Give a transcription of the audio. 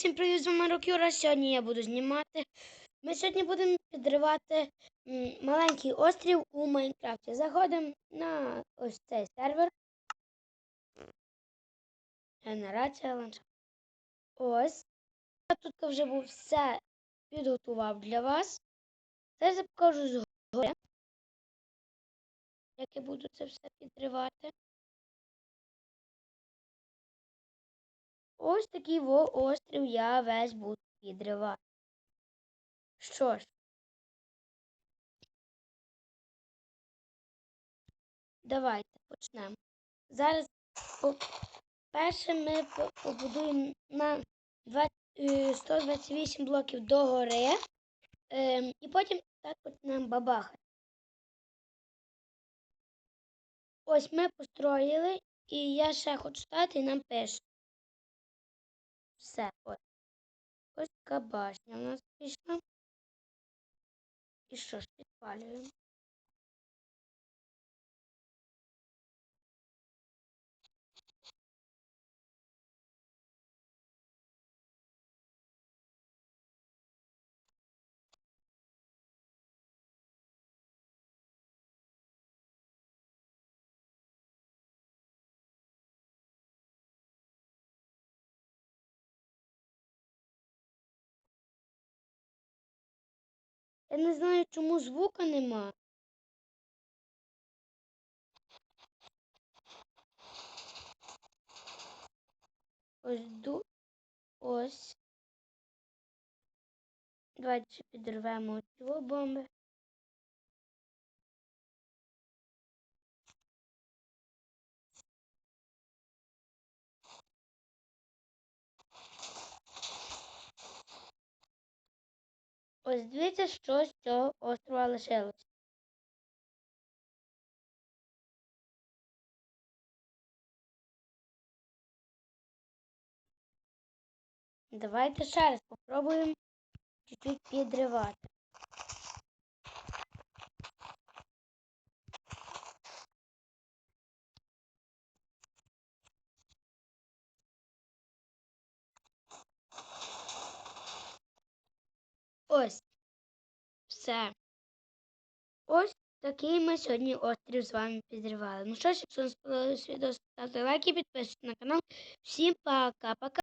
Всім привіт, з вами Рокюра. Сьогодні я буду знімати. Ми сьогодні будемо підривати маленький острів у Майнкрафті. Заходимо на ось цей сервер. Генерація ландшафту. Ось. Я тут вже все підготував для вас. Зараз я покажу згори, як я буду це все підривати. Ось такий во острів я весь буду підривати. Що ж, давайте почнемо. Зараз перше ми побудуємо на 20 е, 128 блоків догори. Ем, і потім так почнемо бабахати. Ось ми построїли, і я ще хочу стати, і нам пише. Все, ось. Ось така башня у нас пішла. І що ж, підпалюємо. Я не знаю, чому звука нема. Ось ду. Ось. Давайте підривемо цього бомби. Ось дивіться, що з цього острова лишилось. Давайте ще раз попробуємо чуть-чуть підривати. Ось. Все. Ось такий ми сьогодні острів з вами підривали. Ну що ж, якщо вам сподобалось відео, ставте лайки, підписуйтесь на канал. Всім пока-пока.